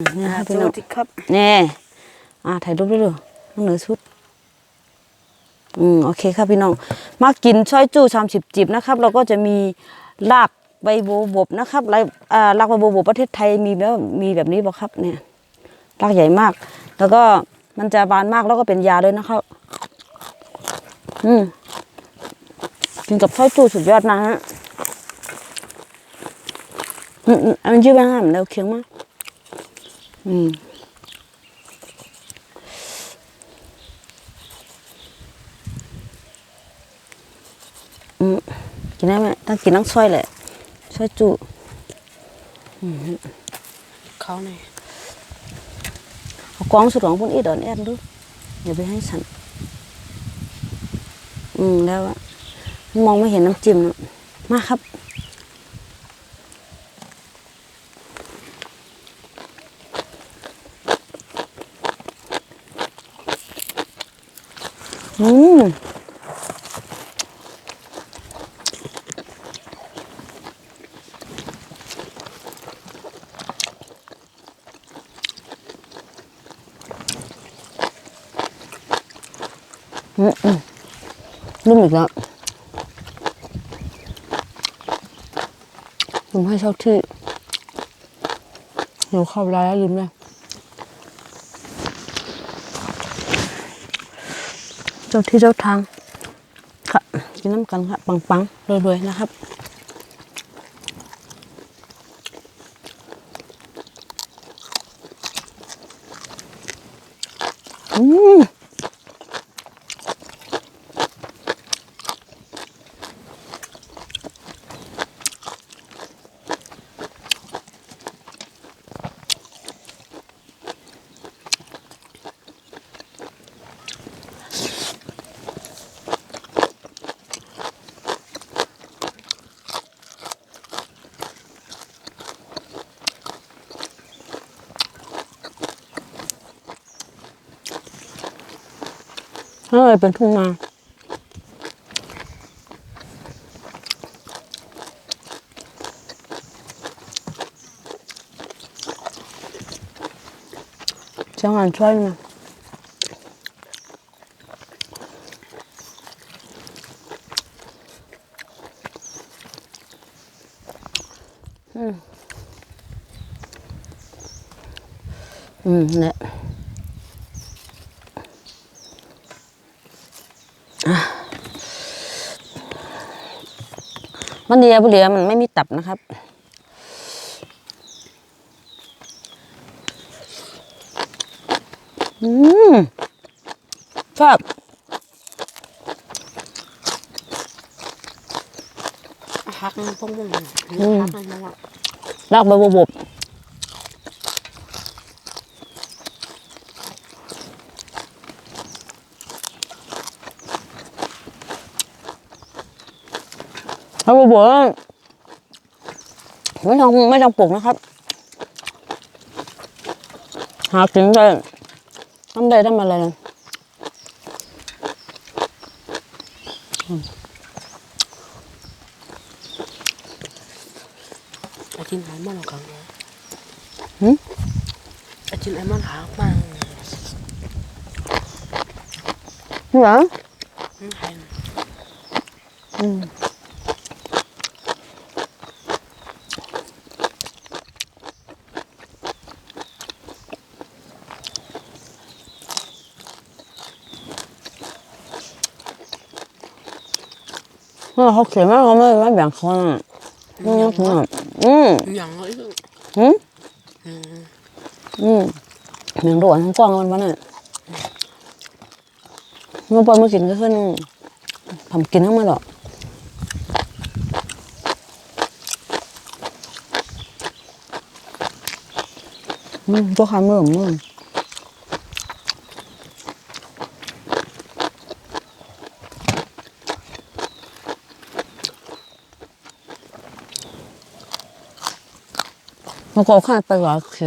นี่อ่าค่ะสพี่น้อวังสดีครับแน่อ่าถ่ายรูปด้วยดูน้องเหนือสุด อืมโอเคครับพี่น้อง มากินช่อยจู้ชามฉิบจิบนะครับ เราก็จะมีรากใบโบบกนะครับไรอ่ารากใบโบบกประเทศไทยมีแบบมีแบบนี้บ่ครับ เนี่ยรากใหญ่มาก แล้วก็มันจะบานมากแล้วก็เป็นยาด้วยนะครับ อืมกินกับช่อยจู้สุดยอดนะฮะ อืมอืมอันนี้ชื่อว่าห้ามแล้วเคียงมาก อืมอืมกินได้ไหมต้องกินน้ำช่วยแหละช่วยจุเขาเนี่ยเอากองสุดของพุ่นอีดอนแอดดูอย่าไปให้ฉัน อืมแล้วอะมองไม่เห็นน้ำจิ้มนะมาครับ อืมนุ่มอีกแล้วผมให้เช่าที่หนูเข้าเวลาแล้วลืมเลย เจ้าที่เจ้าทางค่ะกินน้ำกันค่ะ ปังๆรวยๆนะครับอืม เฮ้ยเป็นทุ่งนาเจ้าหันช่วยมาอืมอืมเนี่ย มันเดียบุเรียมันไม่มีตับนะครับ อืมชอบฮักมันพงมันฮักมันมาละรักใบบ บบบใบบบบบไม่ต้องไม่ต้องปลูกนะครับ หากินได้ทำได้ทำอะไรเลยอาจินไอ้มันหรอกครับหืมอาจินไอ้มันหากมาเหรออืม เออเขาเขียนว่าเขาไม่ไม่แบ่งคนอะอืมอืมอืมอย่างเลยอืมอืมอืมเหมือนด่วนทั้งกว้างมันวะเนี่ยเมื่อปอยมากินก็ขึ้นทำกินทั้งหมดหรอกอืมตัวขามือมือมัน ก็ขาดไปหรอเสี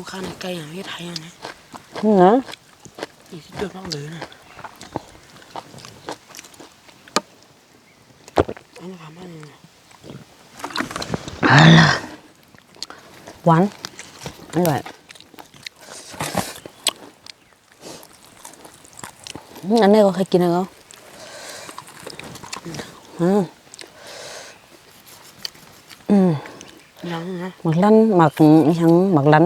อันนี้ก็เคยกินนะเขาอืมอืมยังนะหมักลั่นหมักอีหยังหมักลั่น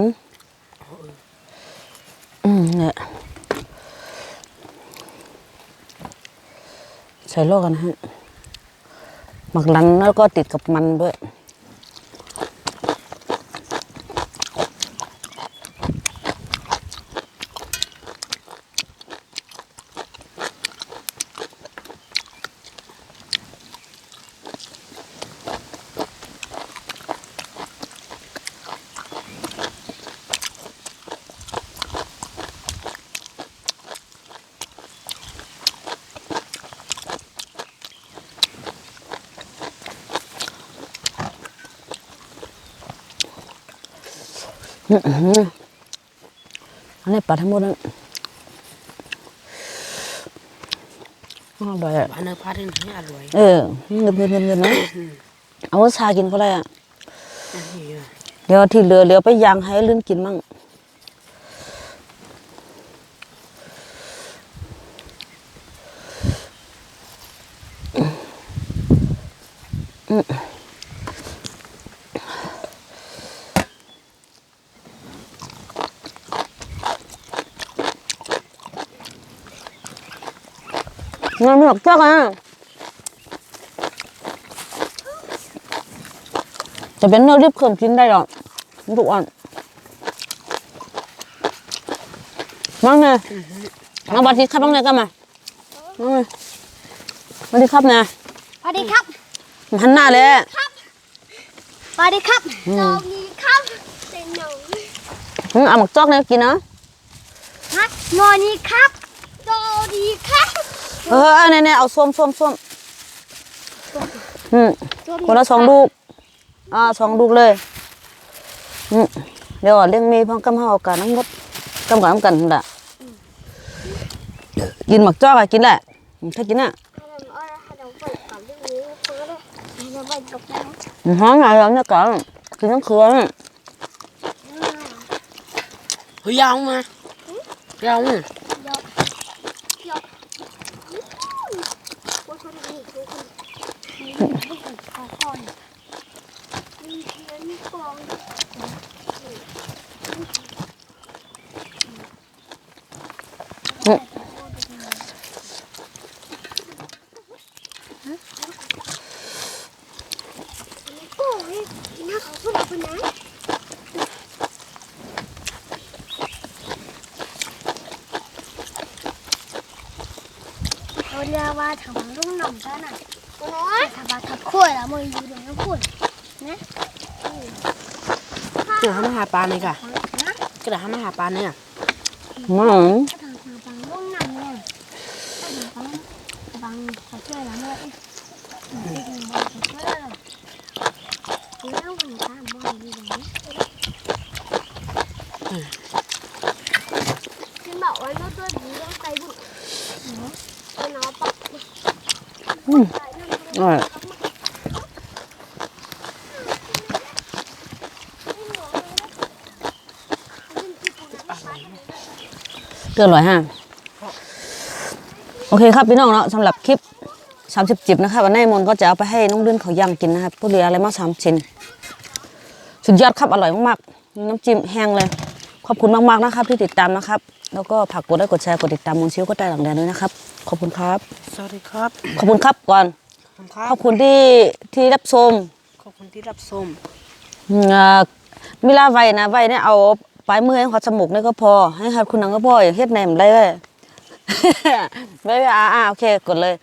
อืมเนี่ยใส่โลกกันฮะหมักลันแล้วก็ติดกับมันด้วย อันนี้ปลาทั้งหมดนั่นอร่อยอะบ้านเนื้อพาที่ไหนอร่อย เออเงินเงินเงินเงินนะเอาชากินก็ได้อะอันนี้อะเดี๋ยวที่เหลือเหลือไปย่างให้ลื่นกินมั่ง งานไม่หลอกเจ้ากันจะเป็นเนื้อรีบเพิ่มกินได้หรอกทุกอันมาไงมาบัดนี้ครับน้องเนยกันมามาไงสวัสดีครับนะสวัสดีครับหันหน้าเลยสวัสดีครับสวัสดีครับเป็นหนูอืมเอาหมักจอกเนี่ยกินนะฮัทสวัสดีครับสวัสดีครับ เออเออเนี่ยเนี่ยเอาส้มส้มส้มอืมสวัสดีคนละสองลูก อ่าสองลูกเลยอืมเดี๋ยวเลี้ยงเมีพ้องกำเฮากันทั้งหมดกำกับน้ำกันนั่นแหละกินหมักจอกอะกินแหละอืมถ้ากินอะให้เราเปิดก่อนเรื่องนี้เปิดเลยให้เราเปิดจบแล้วอืมห้องไงแล้วเนี่ยกันกินทั้งคืนเฮ้ยยาวมา ยาวเดี๋ยวเดี๋ยวว่าคนนี้คือคนนี้ไม่ถึงขอก่อนมีเทียนมีกลองโอ้ยน่าเขาพูดอะไรนะ เขาเรียกว่าถามรุ่งหน่อมซะหน่อยถามว่าทับขั้ว แล้วมึงอยู่ตรงนั้นพูดนะเดี๋ยวทำอาหารปลาเนี่ยค่ะนะก็เดี๋ยวทำอาหารปลาเนี่ยอืมถ้าถามถามฟังรุ่งหน่อมเนี่ยถ้าถามฟังฟังเขาช่วยแล้วเมื่อไหร่ถึงบอกเขาช่วยแล้วแล้วผมถามว่าอยู่ตรงนี้ฉันบอกว่าลูกตัวนี้ต้องใส่บุญเออเนาะปัก อืมอร่อย เกลืออร่อยฮะเคครับพี่น้องเนาะสำหรับคลิป30จิบนะครับวันนี้มนต์ก็จะเอาไปให้น้องเดือนเขาย่างกินนะครับผู้เหลืออะไรมาสามชิ้นสุดยอดครับอร่อยมากๆ น้ำจิ้มแห้งเลย ขอบคุณมากๆนะครับ ที่ติดตามนะครับ แล้วก็ฝากกดไลค์กดแชร์กดติดตามมนต์ชิวก็ได้หลังแดนด้วยนะครับ ขอบคุณครับ สวัสดีครับ ขอบคุณครับก่อน ขอบคุณครัขบอบคุณที่ที่รับชมขอบคุณที่รับชมอืมอ่ามิลาไว้นะไว้เนี่ยเอา ปลายมือให้เขาจมูกนี่ก็พอ ให้ครับคุณนังก็พออย่างเฮ็ดแหนมได้เลยไม่อ่อ่าโอเค กดเลย